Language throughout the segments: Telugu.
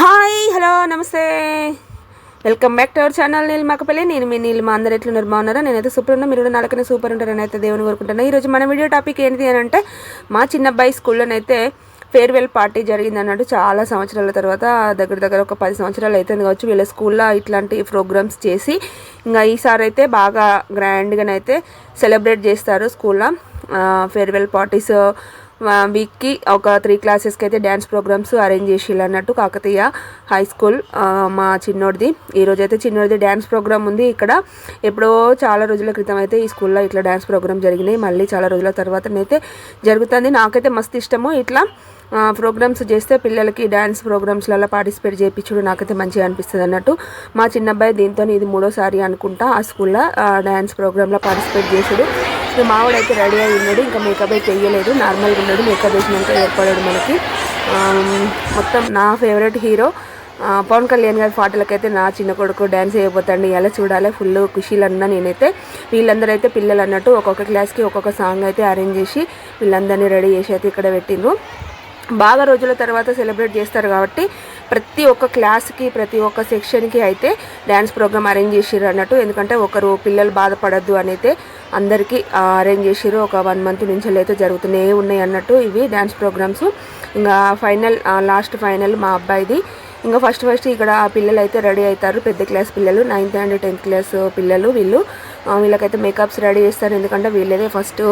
హాయ్ హలో నమస్తే. Welcome back to our channel నీళ్ళు మాకపల్లి నేను మీ నీళ్ళు మా అందరు ఎట్లున్నారు? బాగున్నారా? నేనైతే సూపర్ ఉన్నా. మీరు కూడా నాలుకనే సూపర్ ఉంటారని అయితే దేవుని కోరుకుంటున్నాను ఈరోజు మన వీడియో టాపిక్ ఏంటి అని అంటే మా చిన్న అబ్బాయి స్కూల్లోనైతే ఫేర్వెల్ పార్టీ జరిగింది అన్నట్టు చాలా సంవత్సరాల తర్వాత దగ్గర దగ్గర ఒక పది సంవత్సరాలు అవుతుంది కావచ్చు. వీళ్ళ స్కూల్లో ఇట్లాంటి ప్రోగ్రామ్స్ చేసి ఇంకా ఈసారి అయితే బాగా గ్రాండ్గానైతే సెలబ్రేట్ చేస్తారు స్కూల్లో. ఫేర్వెల్ పార్టీస్ వీక్కి ఒక త్రీ క్లాసెస్కి అయితే డ్యాన్స్ ప్రోగ్రామ్స్ అరేంజ్ చేసిళ్ళు అన్నట్టు కాకతీయ హై స్కూల్ మా చిన్నోడిది. ఈరోజు అయితే చిన్నోడిది డ్యాన్స్ ప్రోగ్రామ్ ఉంది ఇక్కడ. ఎప్పుడో చాలా రోజుల క్రితం అయితే ఈ స్కూల్లో ఇట్లా డ్యాన్స్ ప్రోగ్రామ్ జరిగినాయి. మళ్ళీ చాలా రోజుల తర్వాతనైతే జరుగుతుంది. నాకైతే మస్తు ఇష్టము ఇట్లా ప్రోగ్రామ్స్ చేస్తే పిల్లలకి డ్యాన్స్ ప్రోగ్రామ్స్లలో పార్టిసిపేట్ చేయించుడు నాకైతే మంచిగా అనిపిస్తుంది అన్నట్టు. మా చిన్నబ్బాయి దీంతో ఇది మూడోసారి అనుకుంటా ఆ స్కూల్లో డ్యాన్స్ ప్రోగ్రాంలో పార్టిసిపేట్ చేసుడు. ఇక మావాడు అయితే రెడీ అయి ఉన్నాడు. ఇంకా మేకప్ అయితే వేయలేదు నార్మల్గా ఉన్నాడు. మేకప్ వేసినాక ఏర్పడాడు మనకి. మొత్తం నా ఫేవరెట్ హీరో పవన్ కళ్యాణ్ గారి పాటలకైతే నా చిన్న కొడుకు డ్యాన్స్ చేయబోతాండి. ఎలా చూడాలి? ఫుల్ ఖుషీలన్నా నేనైతే వీళ్ళందరూ అయితే పిల్లలు అన్నట్టు ఒక్కొక్క క్లాస్కి ఒక్కొక్క సాంగ్ అయితే అరేంజ్ చేసి వీళ్ళందరినీ రెడీ చేసి అయితే ఇక్కడ పెట్టిండ్రు. బాగా రోజుల తర్వాత సెలబ్రేట్ చేస్తారు కాబట్టి ప్రతి ఒక్క క్లాస్కి ప్రతి ఒక్క సెక్షన్కి అయితే డ్యాన్స్ ప్రోగ్రామ్ అరేంజ్ చేసిర్రు అన్నట్టు. ఎందుకంటే ఒకరు పిల్లలు బాధపడద్దు అని అయితే అందరికీ అరేంజ్ చేసిర్రు. ఒక వన్ మంత్ నుంచి అయితే జరుగుతూనే ఉన్నాయి అన్నట్టు ఇవి డ్యాన్స్ ప్రోగ్రామ్స్ ఇంకా ఫైనల్ లాస్ట్ ఫైనల్ మా అబ్బాయిది. ఇంకా ఫస్ట్ ఫస్ట్ ఇక్కడ పిల్లలు అయితే రెడీ అవుతారు పెద్ద క్లాస్ పిల్లలు నైన్త్ అండ్ టెన్త్ క్లాస్ పిల్లలు వీళ్ళు. వీళ్ళకైతే మేకప్స్ రెడీ చేస్తారు. ఎందుకంటే వీళ్ళదే ఫస్ట్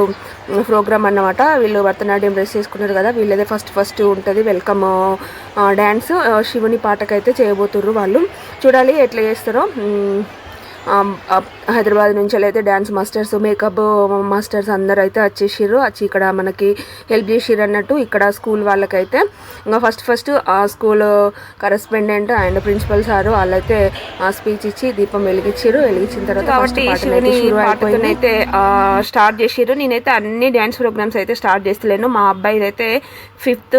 ప్రోగ్రామ్ అన్నమాట. వీళ్ళు భరతనాట్యం డ్రెస్ చేసుకున్నారు కదా వీళ్ళదే ఫస్ట్ ఫస్ట్ ఉంటుంది. వెల్కమ్ డ్యాన్స్ శివుని పాటకైతే చేయబోతుర్రు వాళ్ళు. చూడాలి ఎట్లా చేస్తారో. హైదరాబాద్ నుంచి అయితే డ్యాన్స్ మాస్టర్స్ మేకప్ మాస్టర్స్ అందరు అయితే వచ్చేసిర్రు. వచ్చి ఇక్కడ మనకి హెల్ప్ చేసిర్రు అన్నట్టు ఇక్కడ స్కూల్ వాళ్ళకైతే. ఇంకా ఫస్ట్ ఫస్ట్ ఆ school correspondent and principal sir వాళ్ళైతే స్పీచ్ ఇచ్చి దీపం వెలిగించారు వెలిగించిన తర్వాత అయితే స్టార్ట్ చేసిర్రు. నేనైతే అన్ని డ్యాన్స్ ప్రోగ్రామ్స్ అయితే స్టార్ట్ చేస్తలేను. మా అబ్బాయి అయితే ఫిఫ్త్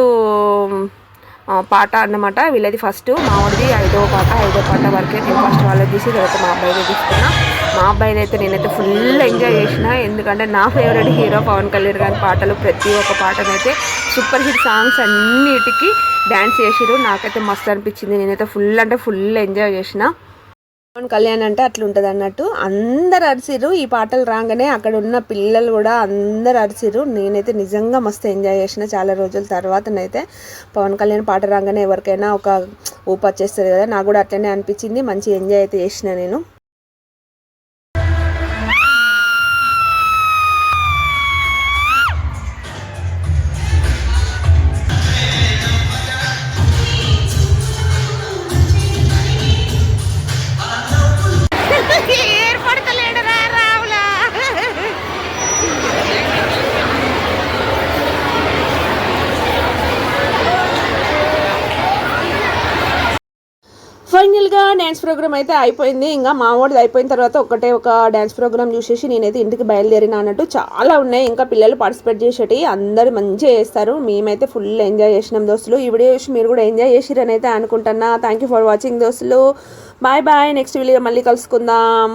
పాట అన్నమాట. వీళ్ళది ఫస్ట్ మావాడిది ఐదో పాట. ఐదో పాట వరకే నేను ఫస్ట్ వాళ్ళది తీసి తర్వాత మా అబ్బాయిది తీసుకున్నా. మా అబ్బాయిది అయితే నేనైతే ఫుల్ ఎంజాయ్ చేసిన. ఎందుకంటే నా ఫేవరెట్ హీరో పవన్ కళ్యాణ్ గారి పాటలు ప్రతి ఒక్క పాటనైతే సూపర్ హిట్ సాంగ్స్ అన్నిటికీ డ్యాన్స్ చేసిరు నాకైతే మస్తు అనిపించింది. నేనైతే ఫుల్ అంటే ఫుల్ ఎంజాయ్ చేసిన. పవన్ కళ్యాణ్ అంటే అట్లుంటుంది అన్నట్టు అందరు అరిసిరు ఈ పాటలు రాగానే అక్కడ ఉన్న పిల్లలు కూడా అందరు అరిసిరు నేనైతే నిజంగా మస్తు ఎంజాయ్ చేసిన చాలా రోజుల తర్వాతనైతే పవన్ కళ్యాణ్ పాట రాగానే ఎవరికైనా ఒక ఊపు వచ్చేస్తుంది కదా నాకు కూడా అట్లనే అనిపించింది. మంచి ఎంజాయ్ అయితే చేసిన నేను. ఫైనల్గా డ్యాన్స్ ప్రోగ్రామ్ అయితే అయిపోయింది. ఇంకా మా వాడిది అయిపోయిన తర్వాత ఒకటే ఒక డ్యాన్స్ ప్రోగ్రామ్ చూసేసి నేనైతే ఇంటికి బయలుదేరిన అన్నట్టు చాలా ఉన్నాయి. ఇంకా పిల్లలు పార్టిసిపేట్ చేసేటి అందరు మంచిగా చేస్తారు. మేమైతే ఫుల్ ఎంజాయ్ చేసినాం దోస్తులు. ఈ వీడియో చూసి మీరు కూడా ఎంజాయ్ చేసిరని అయితే అనుకుంటున్నా. థ్యాంక్ యూ ఫర్ వాచింగ్ దోస్తులు. బాయ్ బాయ్ నెక్స్ట్ వీడియో మళ్ళీ కలుసుకుందాం.